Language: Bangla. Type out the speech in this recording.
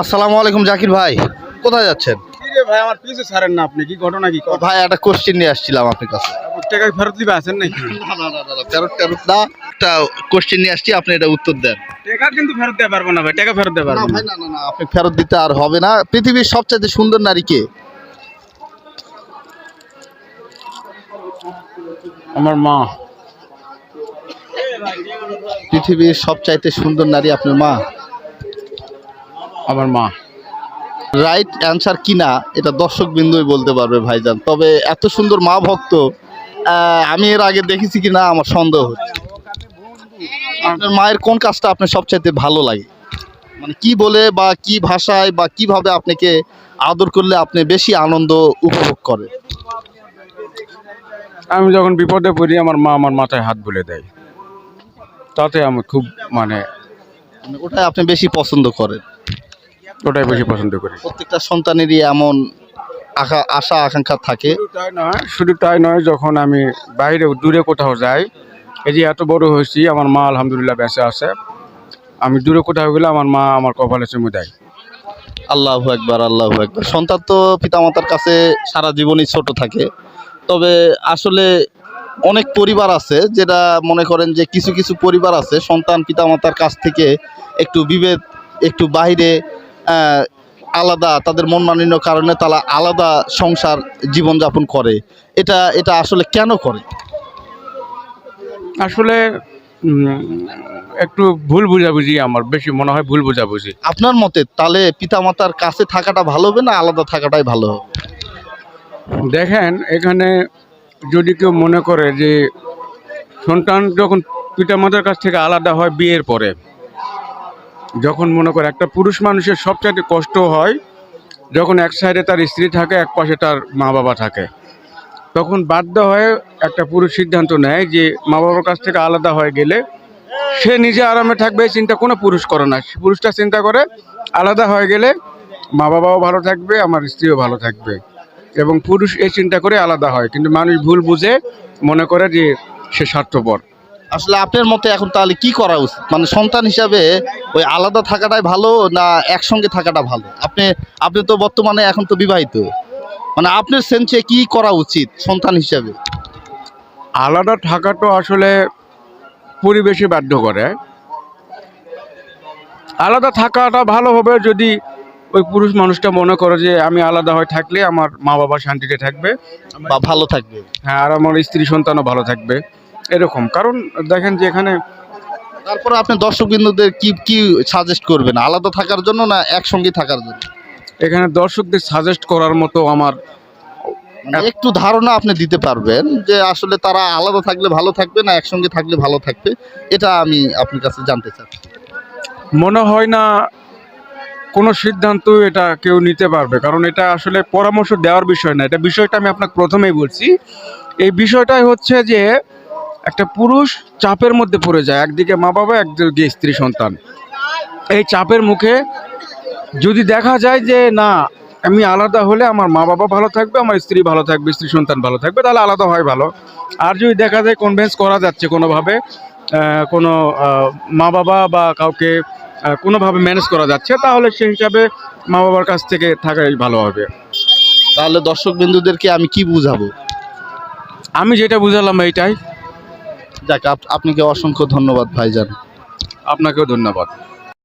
আসসালামু আলাইকুম জাকির ভাই। কোথায় যাচ্ছেন? ভাই আমার পিছু ছাড়েন না আপনি কি ঘটনা কি? ভাই একটা কোশ্চেন নিয়ে আসছিলাম আপনার কাছে। টাকা ফেরত দিবে আছেন নাকি? না না না না তেরো তেরো না একটা কোশ্চেন নিয়ে আসছি আপনি এটা উত্তর দেন। টাকা কিন্তু ফেরত দিতে পারব না ভাই টাকা ফেরত দিতে পারব না না। না আপনি ফেরত দিতে আর হবে না। পৃথিবীর সবচেয়ে সুন্দর নারী কে? আমার মা। পৃথিবীর সবচাইতে সুন্দর নারী আপনার মা? আমার মা। রাইট অ্যান্সার কিনা এটা দর্শক বিন্দুই বলতে পারবে ভাইজান। তবে এত সুন্দর মা ভক্ত আমি এর আগে দেখেছি কিনা আমার সন্দেহ হচ্ছে। আপনার মায়ের কোন কাজটা আপনার সবচাইতে ভালো লাগে? মানে কি বলে বা কি ভাষায় বা কীভাবে আপনাকে আদর করলে আপনি বেশি আনন্দ উপভোগ করেন? আমি যখন বিপদে পড়ি আমার মা আমার মাথায় হাত বুলে দেয়। তাতে আমি খুব মানে মানে ওটাই আপনি বেশি পছন্দ করেন। ওটাই বেশি পছন্দ করি। প্রত্যেকটা সন্তানেরই এমন আশা আশা আকাঙ্ক্ষা থাকে। তাই নয় শুধু তাই নয় যখন আমি বাইরে দূরে কোথাও যাই এই যে এত বড় হয়েছি আমার মা আলহামদুলিল্লাহ বেঁচে আছে। আমি দূরে কোথাও গেলে আমার মা আমার কপালে চুমু দেয়। আল্লাহ একবার আল্লাহ একবার সন্তান তো পিতামাতার কাছে সারা জীবনই ছোট থাকে। তবে আসলে অনেক পরিবার আছে যেটা মনে করেন যে কিছু কিছু পরিবার আছে সন্তান পিতামাতার কাছ থেকে একটু বিভেদ একটু বাইরে আলাদা তাদের মন মানিন্য কারণে তারা আলাদা সংসার জীবনযাপন করে। এটা এটা আসলে কেন করে? আসলে একটু ভুল বুঝাবুঝি আমার বেশি মনে হয় ভুল বুঝাবুঝি। আপনার মতে তাহলে পিতামাতার কাছে থাকাটা ভালো হবে না আলাদা থাকাটাই ভালো হবে? দেখেন এখানে যদি কেউ মনে করে যে সন্তান যখন পিতামাতার কাছ থেকে আলাদা হয় বিয়ের পরে যখন মনে করে একটা পুরুষ মানুষের সবচাইতে কষ্ট হয়, যখন এক সাইডে তার স্ত্রী থাকে, এক পাশে তার মা বাবা থাকে। তখন বাধ্য হয়ে একটা পুরুষ সিদ্ধান্ত নেয় যে মা বাবার কাছ থেকে আলাদা হয়ে গেলে সে নিজে আরামে থাকবে, এই চিন্তা কোনো পুরুষ করে না। পুরুষটা চিন্তা করে, আলাদা হয়ে গেলে মা বাবাও ভালো থাকবে, আমার স্ত্রীও ভালো থাকবে। এবং পুরুষ এই চিন্তা করে আলাদা হয়। কিন্তু মানুষ ভুল বুঝে মনে করে যে সে স্বার্থপর। আসলে আপনার মতে এখন তাহলে কি করা উচিত? মানে সন্তান হিসাবে ওই আলাদা থাকাটাই ভালো না একসঙ্গে থাকাটা ভালো? আপনি আপনি তো বর্তমানে এখন তো বিবাহিত। মানে আপনার সেন্সে কি করা উচিত সন্তান হিসাবে? আলাদা থাকা তো আসলে পরিবেশে বাধ্য করে। আলাদা থাকাটা ভালো হবে যদি ওই পুরুষ মানুষটা মনে করে যে আমি আলাদা হয়ে থাকলে আমার মা বাবা শান্তিতে থাকবে। বা ভালো থাকবে। হ্যাঁ আর আমার স্ত্রী সন্তানও ভালো থাকবে। এরকম। কারণ দেখেন যে এখানে তারপরে আপনি দর্শক বিন্দুদের কি কি সাজেস্ট করবেন? আলাদা থাকার জন্য না একসঙ্গে থাকার জন্য? এখানে দর্শকদের সাজেস্ট করার মতো আমার মানে একটু ধারণা আপনি দিতে পারবেন যে আসলে তারা আলাদা থাকলে ভালো থাকবে না একসঙ্গে থাকলে ভালো থাকবে। এটা আমি আপনার কাছে জানতে চাচ্ছি মনে হয় না কোনো সিদ্ধান্ত এটা কেউ নিতে পারবে কারণ এটা আসলে পরামর্শ দেওয়ার বিষয় না। এটা বিষয়টা আমি আপনাকে প্রথমেই বলছি। এই বিষয়টাই হচ্ছে যে একটা পুরুষ চাপের মধ্যে পড়ে যায় একদিকে মা বাবা একদিকে স্ত্রী সন্তান। এই চাপের মুখে যদি দেখা যায় যে না আমি আলাদা হলে আমার মা বাবা ভালো থাকবে আমার স্ত্রী ভালো থাকবে স্ত্রী সন্তান ভালো থাকবে তাহলে আলাদা হয় ভালো। আর যদি দেখা যায় কনভেন্স করা যাচ্ছে কোনোভাবে কোনো মা বাবা বা কাউকে কোনোভাবে ম্যানেজ করা যাচ্ছে তাহলে সেই হিসাবে মা বাবার কাছ থেকে থাকাই ভালো হবে। তাহলে দর্শক বিন্দুদেরকে আমি কি বুঝাবো? আমি যেটা বুঝালাম এইটাই যাক আপ- আপনাকে অসংখ্য ধন্যবাদ ভাইজান। আপনাকেও ধন্যবাদ।